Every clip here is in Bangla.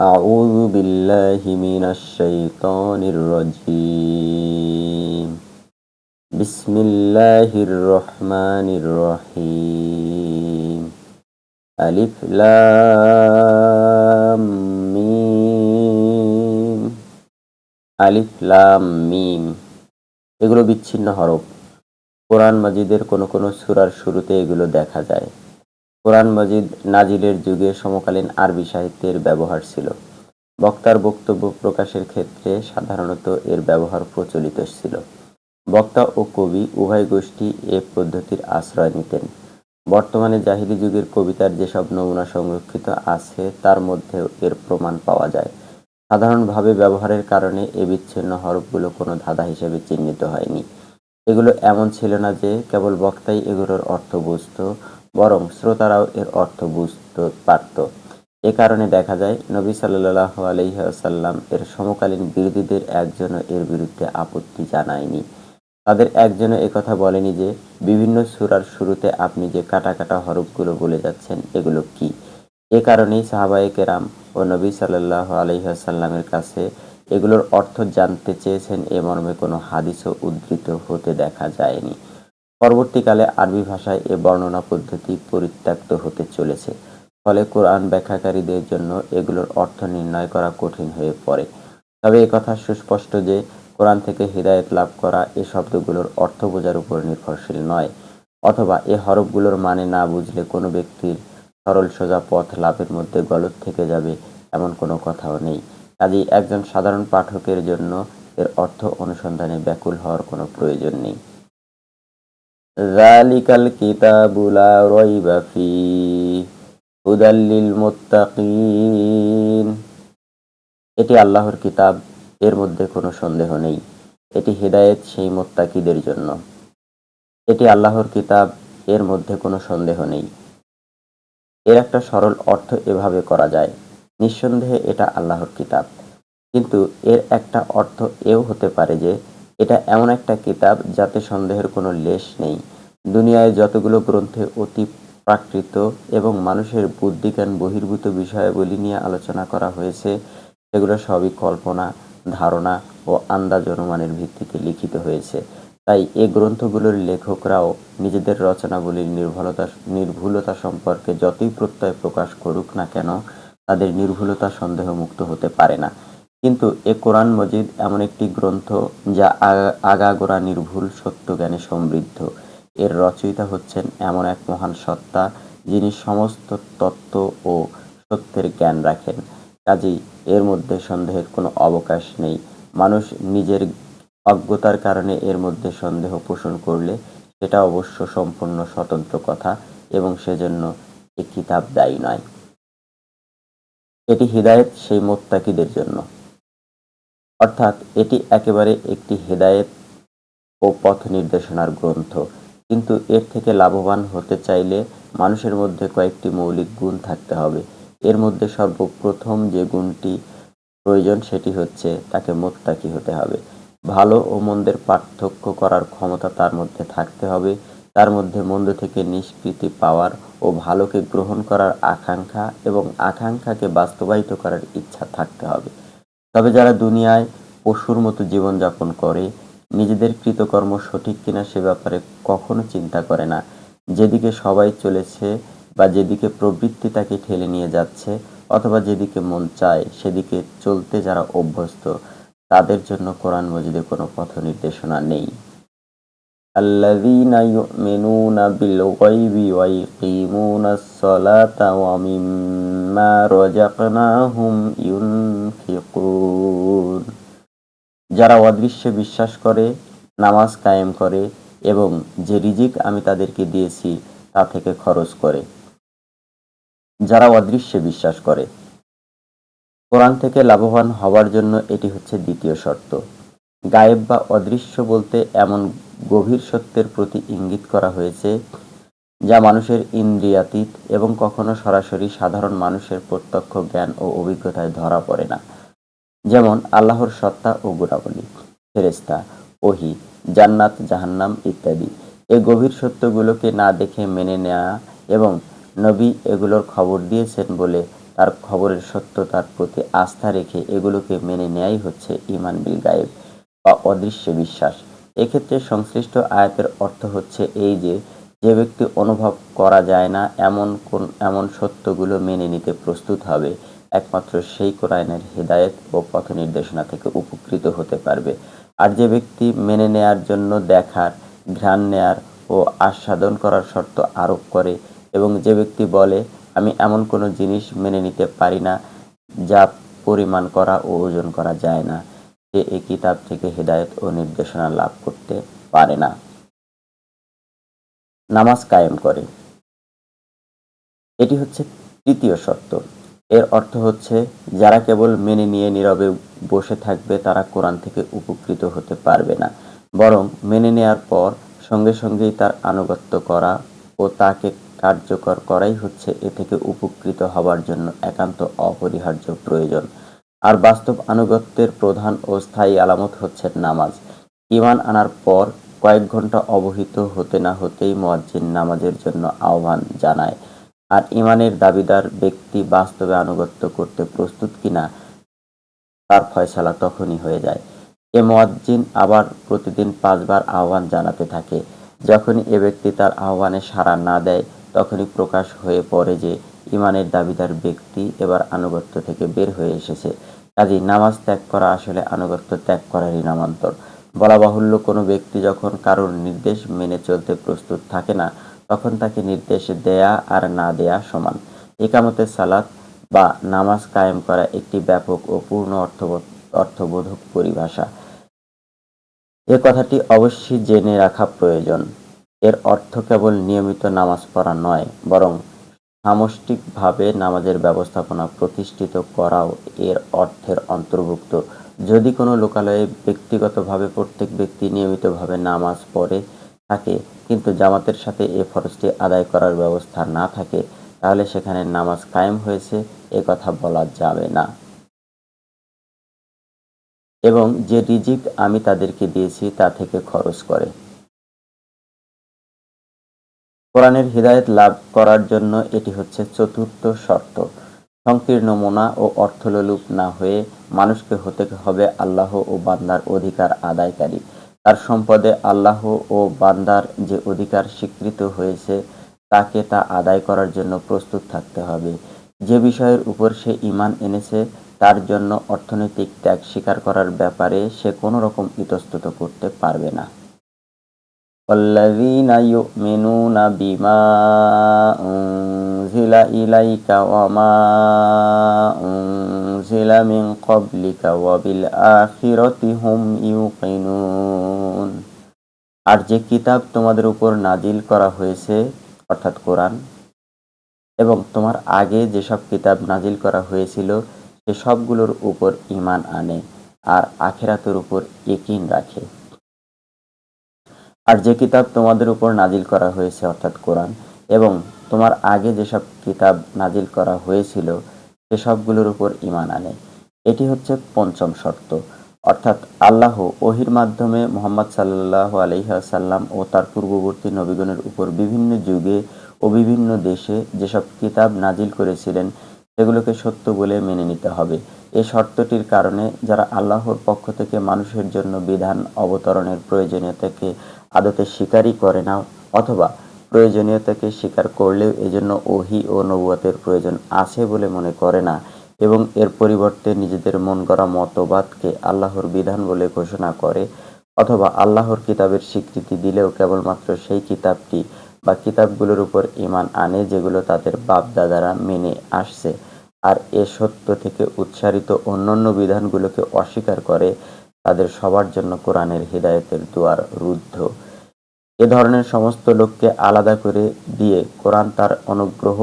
أعوذ بالله من الشيطان الرجيم بسم الله الرحمن الرحيم ألف لام মিম আলিফ লাম মিম এগুলো বিচ্ছিন্ন হরফ কোরআন মাজিদের কোনো কোনো সূরার শুরুতে এগুলো দেখা যায় কোরআন মজিদ নাজিলের যুগে সমকালীন আরবি সাহিত্যের ব্যবহার ছিল। বক্তার বক্তব্য প্রকাশের ক্ষেত্রে সাধারণত এর ব্যবহার প্রচলিত ছিল। বক্তা ও কবি উভয় গোষ্ঠী এ পদ্ধতির আশ্রয় নিতেন। বর্তমানে জাহিলি যুগের কবিতার যেসব নমুনা সংরক্ষিত আছে, তার মধ্যেও এর প্রমাণ পাওয়া যায়। সাধারণভাবে ব্যবহারের কারণে এ বিচ্ছিন্ন হরফগুলো কোনো ধাঁধা হিসেবে চিহ্নিত হয়নি। এগুলো এমন ছিল না যে কেবল বক্তাই এগুলোর অর্থ বুঝত বরং শ্রোতারাও এর অর্থ বুঝতে পারত। এ কারণে দেখা যায়, নবী সাল্লাহ আলহিহাসাল্লাম এর সমকালীন বিরোধীদের একজনও এর বিরুদ্ধে আপত্তি জানায়নি। তাদের একজনও একথা বলেনি যে, বিভিন্ন সুরার শুরুতে আপনি যে কাটা কাটা হরফগুলো বলে যাচ্ছেন, এগুলো কি? এ কারণেই সাহাবায়ে কেরাম ও নবী সাল্লাহ আলহিহাসাল্লামের কাছে এগুলোর অর্থ জানতে চেয়েছেন, এ মর্মে কোনো হাদিসও উদ্ধৃত হতে দেখা যায়নি। পরবর্তীকালে আরবি ভাষায় এ বর্ণনা পদ্ধতি পরিত্যক্ত হতে চলেছে, ফলে কোরআন ব্যাখ্যাকারীদের জন্য এগুলোর অর্থ নির্ণয় করা কঠিন হয়ে পড়ে। তবে কথা সুস্পষ্ট যে, কোরআন থেকে হৃদায়ত লাভ করা এ শব্দগুলোর অর্থ বোঝার উপর নির্ভরশীল নয়, অথবা এ হরফগুলোর মানে না বুঝলে কোনো ব্যক্তির সরল সোজা পথ লাভের মধ্যে গলত থেকে যাবে এমন কোনো কথাও নেই। কাজেই একজন সাধারণ পাঠকের জন্য এর অর্থ অনুসন্ধানে ব্যাকুল হওয়ার কোনো প্রয়োজন নেই। যালিকাল কিতাবু লা রাইবা ফীহ হুদাল লিল মুত্তাকিন এটি আল্লাহর কিতাব, এর মধ্যে কোনো সন্দেহ নেই। এটি হেদায়েত সেই মোত্তাকিদের জন্য। এটি আল্লাহর কিতাব, এর মধ্যে কোনো সন্দেহ নেই। এর একটা সরল অর্থ এভাবে করা যায়, নিঃসন্দেহে এটা আল্লাহর কিতাব। কিন্তু এর একটা অর্থ এও হতে পারে যে এটা এমন একটা কিতাব যাতে সন্দেহের কোনো লেশ নেই। দুনিয়ায় যতগুলো গ্রন্থে অতি প্রাকৃত এবং মানুষের বুদ্ধিজ্ঞান বহির্ভূত বিষয়াবলী নিয়ে আলোচনা করা হয়েছে, সেগুলো সবই কল্পনা, ধারণা ও আন্দাজ অনুমানের ভিত্তিতে লিখিত হয়েছে। তাই এ গ্রন্থগুলোর লেখকরাও নিজেদের রচনাবলীর নির্ভুলতা নির্ভুলতা সম্পর্কে যতই প্রত্যয় প্রকাশ করুক না কেন, তাদের নির্ভুলতা সন্দেহমুক্ত হতে পারে না। কিন্তু এ কোরআন মজিদ এমন একটি গ্রন্থ যা আগাগোড়া নির্ভুল সত্য জ্ঞানে সমৃদ্ধ। এর রচয়িতা হচ্ছেন এমন এক মহান সত্তা যিনি সমস্ত তত্ত্ব ও সত্যের জ্ঞান রাখেন। কাজেই এর মধ্যে সন্দেহের কোনো অবকাশ নেই। মানুষ নিজের অজ্ঞতার কারণে এর মধ্যে সন্দেহ পোষণ করলে সেটা অবশ্য সম্পূর্ণ স্বতন্ত্র কথা এবং সেজন্য এ কিতাব দায়ী নয়। এটি হৃদায়ত সেই মোত্তাকিদের জন্য। অর্থাৎ এটি একেবারে একটি হেদায়েত ও পথ নির্দেশনার গ্রন্থ। কিন্তু এর থেকে লাভবান হতে চাইলে মানুষের মধ্যে কয়েকটি মৌলিক গুণ থাকতে হবে। এর মধ্যে সর্বপ্রথম যে গুণটি প্রয়োজন সেটি হচ্ছে তাকে মোত্তাকি হতে হবে। ভালো ও মন্দের পার্থক্য করার ক্ষমতা তার মধ্যে থাকতে হবে। তার মধ্যে মন্দ থেকে নিষ্কৃতি পাওয়ার ও ভালোকে গ্রহণ করার আকাঙ্ক্ষা এবং আকাঙ্ক্ষাকে বাস্তবায়িত করার ইচ্ছা থাকতে হবে। তবে যারা দুনিয়ায় পশুর মতো জীবনযাপন করে, নিজেদের কৃতকর্ম সঠিক কিনা সে ব্যাপারে কখনো চিন্তা করে না। যেদিকে সবাই চলেছে বা যেদিকে প্রবৃত্তি তাকে ঠেলে নিয়ে যাচ্ছে অথবা যেদিকে মন চায় সেদিকে চলতে যারা অভ্যস্ত, তাদের জন্য কোরআন মজিদে কোনো পথ নির্দেশনা নেই। الذين يؤمنون بالغيب ويقيمون الصلاة ومما رزقناهم ينفقون. যারা অদৃশ্যে বিশ্বাস করে, নামাজ কায়েম করে এবং যে রিজিক আমি তাদেরকে দিয়েছি তা থেকে খরচ করে। যারা অদৃশ্যে বিশ্বাস করে। কোরআন থেকে লাভবান হওয়ার জন্য এটি হচ্ছে দ্বিতীয় শর্ত। গায়েব বা অদৃশ্য বলতে এমন গভীর সত্যের প্রতি ইঙ্গিত করা হয়েছে, যা মানুষের ইন্দ্রিয়াতীত এবং কখনো সরাসরি সাধারণ মানুষের প্রত্যক্ষ জ্ঞান ও অভিজ্ঞতায় ধরা পড়ে না। যেমন, আল্লাহর সত্তা ও গুণাবলী ফেরেস্তা ওহি, জান্নাত, জাহান্নাম ইত্যাদি। এই গভীর সত্যগুলোকে না দেখে মেনে নেওয়া এবং নবী এগুলোর খবর দিয়েছেন বলে তার খবরের সত্যতার প্রতি আস্থা রেখে এগুলোকে মেনে নেয়াই হচ্ছে ইমান বিল গায়েব বা অদৃশ্য বিশ্বাস। এক্ষেত্রে সংশ্লিষ্ট আয়াতের অর্থ হচ্ছে এই যে যে ব্যক্তি অনুভব করা যায় না, এমন কোন, এমন সত্যগুলো মেনে নিতে প্রস্তুত হবে, একমাত্র সেই কোরআনের হৃদায়ত ও পথ নির্দেশনা থেকে উপকৃত হতে পারবে। আর যে ব্যক্তি মেনে নেয়ার জন্য দেখার, ঘ্রাণ নেয়ার ও আস্বাদন করার শর্ত আরোপ করে এবং যে ব্যক্তি বলে, আমি এমন কোনো জিনিস মেনে নিতে পারি না, যা পরিমাণ করা ও ওজন করা যায় না। সে এই কিতাব থেকে হৃদায়ত ও নির্দেশনা লাভ করতে পারে না। নামাজ কায়েম করে। এটি হচ্ছে তৃতীয় শর্ত। এর অর্থ হচ্ছে, যারা কেবল মেনে নিয়ে নীরবে বসে থাকবে, তারা কোরআন থেকে উপকৃত হতে পারবে না। বরং মেনে নেয়ার পর সঙ্গে সঙ্গেই তার আনুগত্য করা ও তাকে কার্যকর করাই হচ্ছে এ থেকে উপকৃত হবার জন্য একান্ত অপরিহার্য প্রয়োজন। আর বাস্তব আনুগত্যের প্রধান ও স্থায়ী আলামত হচ্ছে নামাজ। ইমান আনার পর কয়েক ঘণ্টা অবহিত হতে না হতেই মুয়াজ্জিন নামাজের জন্য আহ্বান জানায়। আর ইমানের দাবিদার ব্যক্তি বাস্তবে আনুগত্য করতে প্রস্তুত কিনা, তার ফয়সালা তখনই হয়ে যায়। এ মুয়াজ্জিন আবার প্রতিদিন পাঁচবার আহ্বান জানাতে থাকে। যখনই এ ব্যক্তি তার আহ্বানে সাড়া না দেয়, তখনই প্রকাশ হয়ে পড়ে যে ইমানের দাবিদার ব্যক্তি এবার আনুগত্য থেকে বের হয়ে এসেছে। কাজী নামাজ ত্যাগ করা আসলে আনুগত্য ত্যাগ করারই নামান্তর। বলা বাহুল্য, কোনো ব্যক্তি যখন কারোর নির্দেশ মেনে চলতে প্রস্তুত থাকে না, তখন তাকে নির্দেশ দেয়া আর না দেয়া সমান। একামতের সালাত বা নামাজ কায়েম করা একটি ব্যাপক ও পূর্ণ অর্থবোধ, অর্থবোধক পরিভাষা। এ কথাটি অবশ্যই জেনে রাখা প্রয়োজন। এর অর্থ কেবল নিয়মিত নামাজ পড়া নয়, বরং সামষ্টিকভাবে নামাজের ব্যবস্থাপনা প্রতিষ্ঠিত করাও এর অর্থের অন্তর্ভুক্ত। যদি কোনো লোকালয়ে ব্যক্তিগতভাবে প্রত্যেক ব্যক্তি নিয়মিতভাবে নামাজ পড়ে থাকে, কিন্তু জামাতের সাথে এ ফরজটি আদায় করার ব্যবস্থা না থাকে, তাহলে সেখানে নামাজ কায়েম হয়েছে, এ কথা বলা যাবে না। এবং যে রিজিক আমি তাদেরকে দিয়েছি তা থেকে খরচ করে। কোরআনের হৃদায়ত লাভ করার জন্য এটি হচ্ছে চতুর্থ শর্ত। সংকীর্ণ মোনা ও অর্থলোলুপ না হয়ে মানুষকে হতে হবে আল্লাহ ও বান্দার অধিকার আদায়কারী। তার সম্পদে আল্লাহ ও বান্দার যে অধিকার স্বীকৃত হয়েছে, তাকে তা আদায় করার জন্য প্রস্তুত থাকতে হবে। যে বিষয়ের উপর সে ইমান এনেছে, তার জন্য অর্থনৈতিক ত্যাগ স্বীকার করার ব্যাপারে সে কোনো রকম ইতস্তত করতে পারবে না। والذين يؤمنون بما أنزل إليك وما أنزل من قبلك وبالآخرة هم يوقنون আর যে কিতাব তোমাদের উপর নাজিল করা হয়েছে অর্থাৎ কোরআন এবং তোমার আগে যেসব কিতাব নাজিল করা হয়েছিল সে সবগুলোর উপর ইমান আনে আর আখেরাতের উপর ইকিন রাখে আর যে কিতাব তোমাদের উপর নাজিল করা হয়েছে, অর্থাৎ কোরআন, এবং তোমার আগে যেসব কিতাব নাজিল করা হয়েছিল সেসবগুলোর উপর ইমান আনে। এটি হচ্ছে পঞ্চম শর্ত। অর্থাৎ আল্লাহ ওহির মাধ্যমে মোহাম্মদ সাল্লাহ আলহাসাল্লাম ও তার পূর্ববর্তী নবীগণের উপর বিভিন্ন যুগে ও বিভিন্ন দেশে যেসব কিতাব নাজিল করেছিলেন, সেগুলোকে সত্য বলে মেনে নিতে হবে। এই শর্তটির কারণে যারা আল্লাহর পক্ষ থেকে মানুষের জন্য বিধান অবতরণের প্রয়োজনীয়তাকে আদতে স্বীকারই করে না অথবা প্রয়োজনীয়তাকে স্বীকার করলেও এজন্য ওহি ও নবুয়াতের প্রয়োজন আছে বলে মনে করে না এবং এর পরিবর্তে নিজেদের মন গড়া মতবাদকে আল্লাহর বিধান বলে ঘোষণা করে, অথবা আল্লাহর কিতাবের স্বীকৃতি দিলেও কেবলমাত্র সেই কিতাবটি বা কিতাবগুলোর উপর ইমান আনে যেগুলো তাদের বাপদাদারা মেনে আসছে। আর এ সত্য থেকে উচ্চারিত অন্যান্য বিধানগুলোকে অস্বীকার করে, তাদের সবার জন্য কোরআনের হৃদায়তের দুয়ার রুদ্ধ। এ ধরনের সমস্ত লোককে আলাদা করে দিয়ে কোরআন তার অনুগ্রহ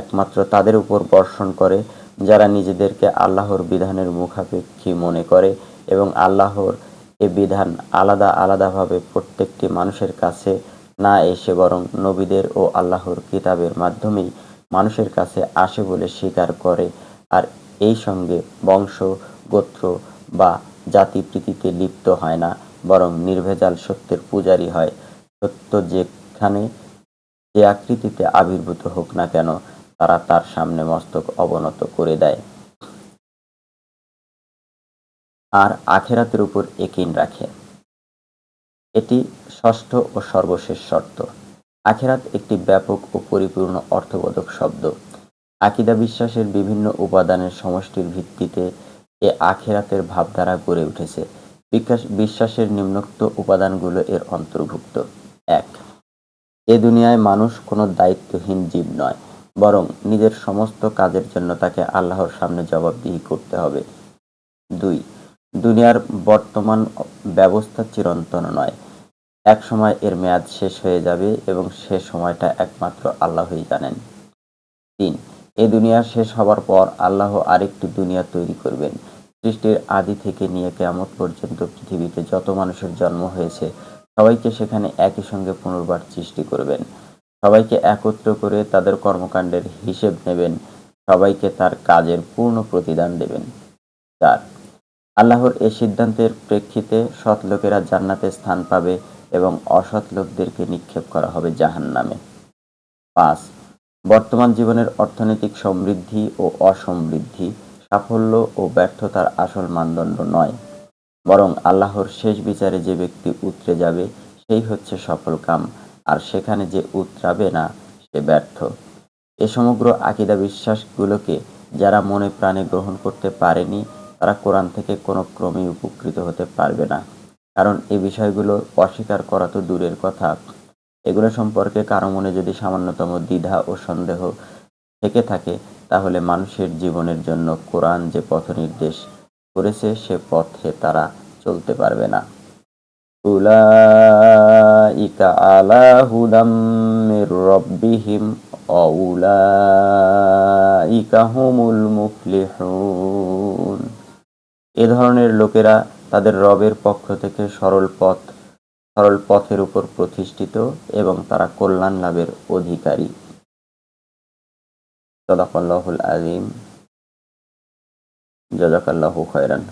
একমাত্র তাদের উপর বর্ষণ করে, যারা নিজেদেরকে আল্লাহর বিধানের মুখাপেক্ষী মনে করে এবং আল্লাহর এ বিধান আলাদা আলাদাভাবে প্রত্যেকটি মানুষের কাছে না এসে বরং নবীদের ও আল্লাহর কিতাবের মাধ্যমেই মানুষের কাছে আসে বলে স্বীকার করে আর এই সঙ্গে বংশ, গোত্র বা জাতি প্রীতিতে লিপ্ত হয় না, বরং নির্ভেজাল সত্যের পূজারী হয়। সত্য যেখানে যে আকৃতিতে আবির্ভূত হোক না কেন, তারা তার সামনে মস্তক অবনত করে দেয়। আর আখেরাতের উপর একিন রাখে। এটি ষষ্ঠ ও সর্বশেষ শর্ত। আখেরাত একটি ব্যাপক ও পরিপূর্ণ অর্থবোধক শব্দ। আকিদা বিশ্বাসের বিভিন্ন উপাদানের সমষ্টির ভিত্তিতে এ আখেরাতের ভাবধারা গড়ে উঠেছে। বিশ্বাসের নিম্নোক্ত উপাদানগুলো এর অন্তর্ভুক্ত। এক, এ দুনিয়ায় মানুষ কোনো দায়িত্বহীন জীব নয়, বরং নিজের সমস্ত কাজের জন্য তাকে আল্লাহর সামনে জবাবদিহি করতে হবে। দুই, দুনিয়ার বর্তমান ব্যবস্থা চিরন্তন নয় এক সময় এর মেয়াদ শেষ হয়ে যাবে এবং সে সময়টা একমাত্র আল্লাহই জানেন। তিন, এ দুনিয়া শেষ হবার পর আল্লাহ আরেকটি দুনিয়া তৈরি করবেন। সৃষ্টির আদি থেকে নিয়ে কেয়ামত পর্যন্ত পৃথিবীতে যত মানুষের জন্ম হয়েছে, সবাইকে সেখানে একই সঙ্গে পুনর্বার সৃষ্টি করবেন। সবাইকে একত্র করে তাদের কর্মকাণ্ডের হিসেব নেবেন। সবাইকে তার কাজের পূর্ণ প্রতিদান দেবেন। চার, আল্লাহর এই সিদ্ধান্তের প্রেক্ষিতে সৎ লোকেরা জান্নাতে স্থান পাবে এবং অসৎ লোকদেরকে নিক্ষেপ করা হবে জাহান্নামে। পাঁচ, বর্তমান জীবনের অর্থনৈতিক সমৃদ্ধি ও অসমৃদ্ধি, সাফল্য ও ব্যর্থতার আসল মানদণ্ড নয়। বরং আল্লাহর শেষ বিচারে যে ব্যক্তি উতরে যাবে, সেই হচ্ছে সফল কাম, আর সেখানে যে উতরাবে না, সে ব্যর্থ। এ সমগ্র আকিদা বিশ্বাসগুলোকে যারা মনে প্রাণে গ্রহণ করতে পারেনি, তারা কোরআন থেকে কোনো ক্রমেই উপকৃত হতে পারবে না। কারণ এই বিষয়গুলো অস্বীকার করা তো দূরের কথা। এগুলো সম্পর্কে কারও মনে যদি সামান্যতম দ্বিধা ও সন্দেহ থেকে থাকে, তাহলে মানুষের জীবনের জন্য কোরআন যে পথ নির্দেশ করেছে, সে পথে তারা চলতে পারবে না। এ ধরনের লোকেরা তাদের রবের পক্ষ থেকে সরল পথ, সরল পথের উপর প্রতিষ্ঠিত এবং তারা কল্যাণ লাভের অধিকারী। সদাকাল্লাহুল আজিম জাজাকাল্লাহু খয়রান।